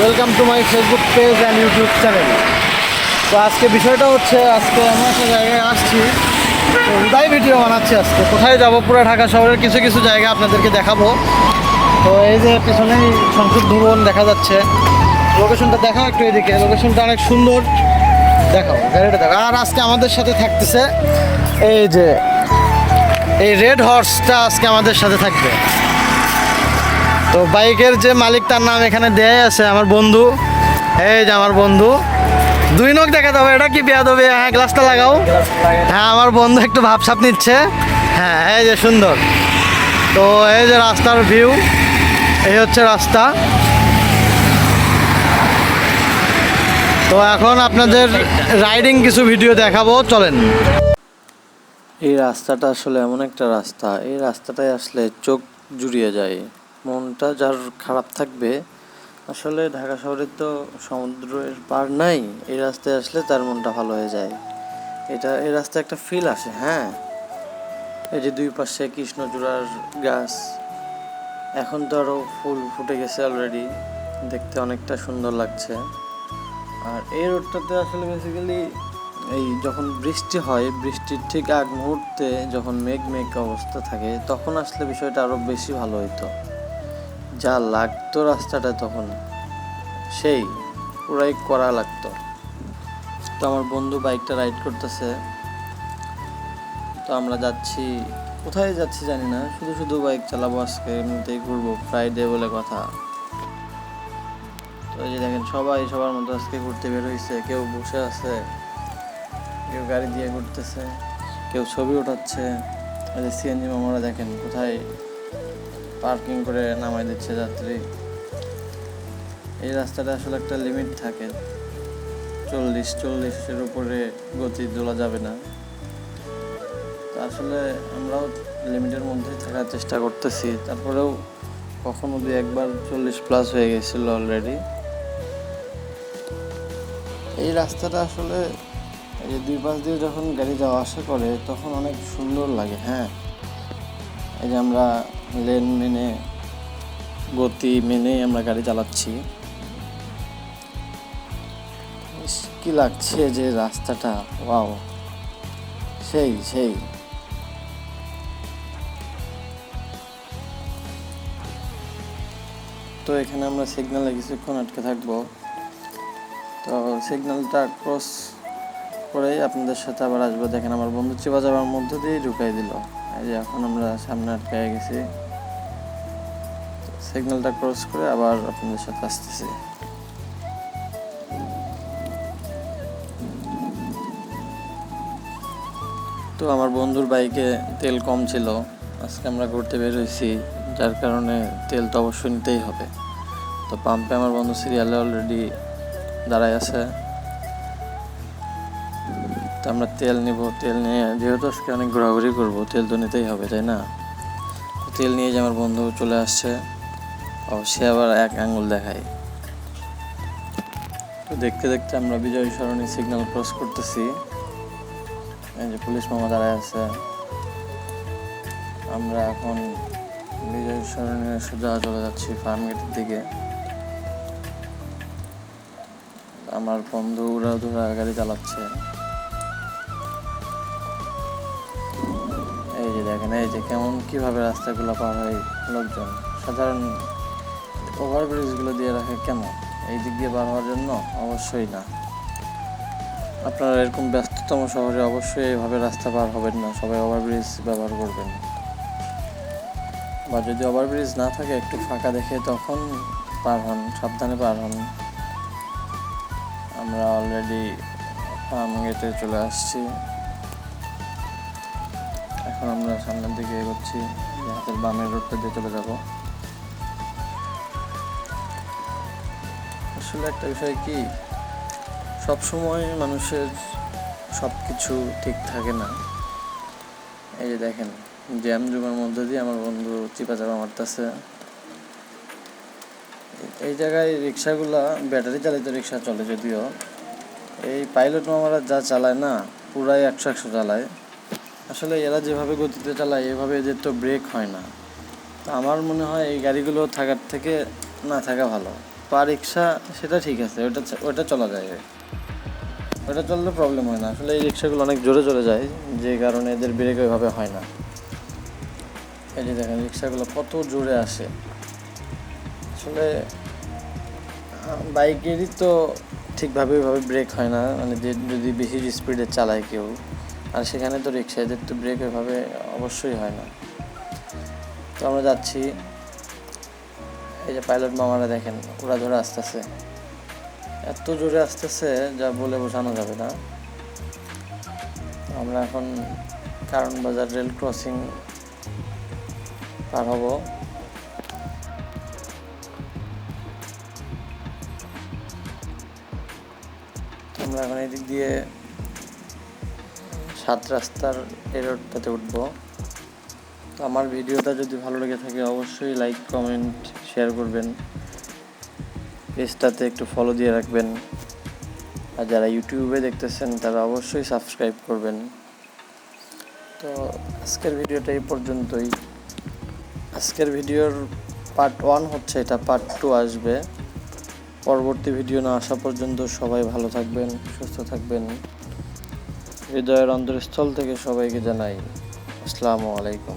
Welcome to my Facebook page and YouTube channel তো আজকে বিষয়টা হচ্ছে, আজকে আমি একটা জায়গায় আসছি। উদয় ভিডিও বানাচ্ছি আজকে। কোথায় যাব? পুরো ঢাকা শহরের কিছু কিছু জায়গা আপনাদেরকে দেখাবো। তো এই যে পিছনেই সংসদ ভবন দেখা যাচ্ছে। লোকেশনটা দেখাও একটু এদিকে। লোকেশনটা অনেক সুন্দর। দেখাও, গাড়িটা দেখো আর আজকে আমাদের সাথে থাকতেছে এই যে এই রেড হর্সটা আজকে আমাদের সাথে থাকবে। তো বাইকের যে মালিক তার নাম এখানে দেয় আছে, আমার বন্ধু। এই যে আমার বন্ধু। দুই নখ দেখা দেবো এটা কি পেয়া দেবে হ্যাঁ গ্লাসটা লাগাও। হ্যাঁ আমার বন্ধু একটু ভাবসাপ নিচ্ছে। হ্যাঁ এই যে সুন্দর। তো এই যে রাস্তার ভিউ এই হচ্ছে রাস্তা। তো এখন আপনাদের রাইডিং কিছু ভিডিও দেখাবো, চলেন। এই রাস্তাটা আসলে এমন একটা রাস্তা। এই রাস্তাটায় আসলে চোখ জুড়িয়ে যায়। মনটা যার খারাপ থাকবে, আসলে ঢাকা শহরে তো সমুদ্রের পার নাই, এই রাস্তায় আসলে তার মনটা ভালো হয়ে যায়। এটা, এই রাস্তায় একটা ফিল আসে হ্যাঁ? এই যে দুই পাশে কৃষ্ণচূড়ার গাছ, এখন তো আরও ফুল ফুটে গেছে অলরেডি দেখতে অনেকটা সুন্দর লাগছে। আর এই রোডটাতে আসলে বেসিক্যালি এই যখন বৃষ্টি হয়, বৃষ্টির ঠিক আগ মুহূর্তে যখন মেঘ মেঘ অবস্থা থাকে, তখন আসলে বিষয়টা আরও বেশি ভালো হইতো। যা লাগতো রাস্তাটা তখন, সেই পুরাই করা লাগতো। তো আমার বন্ধু বাইকটা রাইড করতেছে। তো আমরা যাচ্ছি, কোথায় যাচ্ছি জানি না, শুধু শুধু বাইক চালাবো আজকে, এমনিতেই ঘুরবো, ফ্রাইডে বলে কথা। তো এই যে দেখেন, সবাই সবার মতো আজকে ঘুরতে বের হয়েছে কেউ বসে আছে। কেউ গাড়ি দিয়ে ঘুরতেছে, কেউ ছবি ওঠাচ্ছে। এই যে সিএনজি মামারা দেখেন কোথায় পার্কিং করে নামাই দিচ্ছে যাত্রী। এই রাস্তাটা আসলে একটা লিমিট থাকে। চল্লিশ, চল্লিশের উপরে গতি তোলা যাবে না। তো আসলে আমরাও লিমিটের মধ্যেই থাকার চেষ্টা করতেছি। তারপরেও কখনো দুই একবার চল্লিশ প্লাস হয়ে গেছিল অলরেডি এই রাস্তাটা আসলে এই দুই পাশ দিয়ে যখন গাড়ি যাওয়া আসা করে, তখন অনেক সুন্দর লাগে হ্যাঁ। এই যে আমরা লেন মেনে, গতি মেনে আমরা গাড়ি চালাচ্ছি। কি লাগছে যে রাস্তাটা, ওয়াও। সেই সেই। তো এখানে আমরা সিগনালে কিছুক্ষণ আটকে থাকব। তো সিগনালটা ক্রস করেই আপনাদের সাথে আবার আসব। দেখেন আমার বন্ধু চিপা যাওয়ার মধ্য দিয়েই ঢুকাই দিল। এই যে এখন আমরা সামনে আটকে গেছি। সিগন্যালটা ক্রস করে আবার আপনাদের সাথে আসতেছি। তো আমার বন্ধুর বাইকে তেল কম ছিল। আজকে আমরা ঘুরতে বের হয়েছি। যার কারণে তেল তো অবশ্যই নিতেই হবে। তো পাম্পে আমার বন্ধু সিরিয়ালে অলরেডি দাঁড়ায় আছে। তো আমরা তেল নিব, তেল নিয়ে যেহেতু আজকে অনেক ঘোরাঘুরি করব, তেল তো নিতেই হবে, তাই না? তেল নিয়ে যে আমার বন্ধু চলে আসছে, ও, সে আবার এক আঙ্গুল দেখায়। তো দেখতে দেখতে আমরা বিজয় সরণি সিগন্যাল ক্রস করতেছি। এই যে পুলিশ মামা দাঁড়ায় আছে। আমরা এখন বিজয় সরণির সোজা চলে যাচ্ছি ফার্ম গেটের দিকে। আমার বন্ধু উড়া ধরা গাড়ি চালাচ্ছে। দেখেন, এই যে কেমন কীভাবে রাস্তাগুলো পার হয় লোকজন। সাধারণ ওভারব্রিজগুলো দিয়ে রাখে কেন? এই দিক দিয়ে পার হওয়ার জন্য? অবশ্যই না। আপনারা এরকম ব্যস্ততম শহরে অবশ্যই এইভাবে রাস্তা পার হবেন না, সবাই ওভারব্রিজ ব্যবহার করবেন। বা যদি ওভারব্রিজ না থাকে, একটু ফাঁকা দেখে তখন পার হন, সাবধানে পার হন। আমরা অলরেডি ফার্ম গেটে চলে আসছি। এখন আমরা সামনের দিকে এগোচ্ছি হাতের বামের রোডটা দিয়ে চলে যাব। আসলে একটা বিষয় কি সবসময় মানুষের সব কিছু ঠিক থাকে না। এই যে দেখেন, জ্যাম জুমের মধ্যে দিয়ে আমার বন্ধু চিপা চাপা মারতেছে। এই জায়গায় রিক্সাগুলা, ব্যাটারি চালিত রিক্সা চলে যদিও, এই পাইলট মামারা যা চালায় না, পুরাই একশো একশো চালায়। আসলে এরা যেভাবে গতিতে চালায়, এভাবে এদের তো ব্রেক হয় না। তো আমার মনে হয় এই গাড়িগুলো থাকার থেকে না থাকা ভালো। পা রিক্সা, সেটা ঠিক আছে, ওটা ওটা চলা যায়। ওটা চললে প্রবলেম হয় না। আসলে এই রিক্সাগুলো অনেক জোরে চলে যায়, যে কারণে এদের ব্রেক ওইভাবে হয় না। এই যে দেখেন, রিক্সাগুলো কত জোরে আসে। আসলে, বাইকেরই তো ঠিকভাবে ওইভাবে ব্রেক হয় না। মানে যদি বেশি স্পিডে চালায় কেউ। আর সেখানে তো রিক্সা এদের তো ব্রেক ওইভাবে অবশ্যই হয় না। তো আমরা যাচ্ছি। এই যে পাইলট মামারা দেখেন, ওরা ধরে আসতেছে। এত জোরে আসতেছে যা বলে বোঝানো যাবে না। আমরা এখন কারণ বাজার রেল ক্রসিং পার হব। আমরা এখন এদিক দিয়ে সাত রাস্তার এই রোডটাতে উঠবো। তো আমার ভিডিওটা যদি ভালো লেগে থাকে, অবশ্যই লাইক কমেন্ট শেয়ার করবেন। পেজটাতে একটু ফলো দিয়ে রাখবেন। আর যারা ইউটিউবে দেখতেছেন, তারা অবশ্যই সাবস্ক্রাইব করবেন। তো আজকের ভিডিওটা এই পর্যন্তই। আজকের ভিডিওর পার্ট ওয়ান হচ্ছে, এটা পার্ট টু আসবে। পরবর্তী ভিডিও না আসা পর্যন্ত সবাই ভালো থাকবেন, সুস্থ থাকবেন। হৃদয়ের অন্তরস্থল থেকে সবাইকে জানাই আসসালামু আলাইকুম।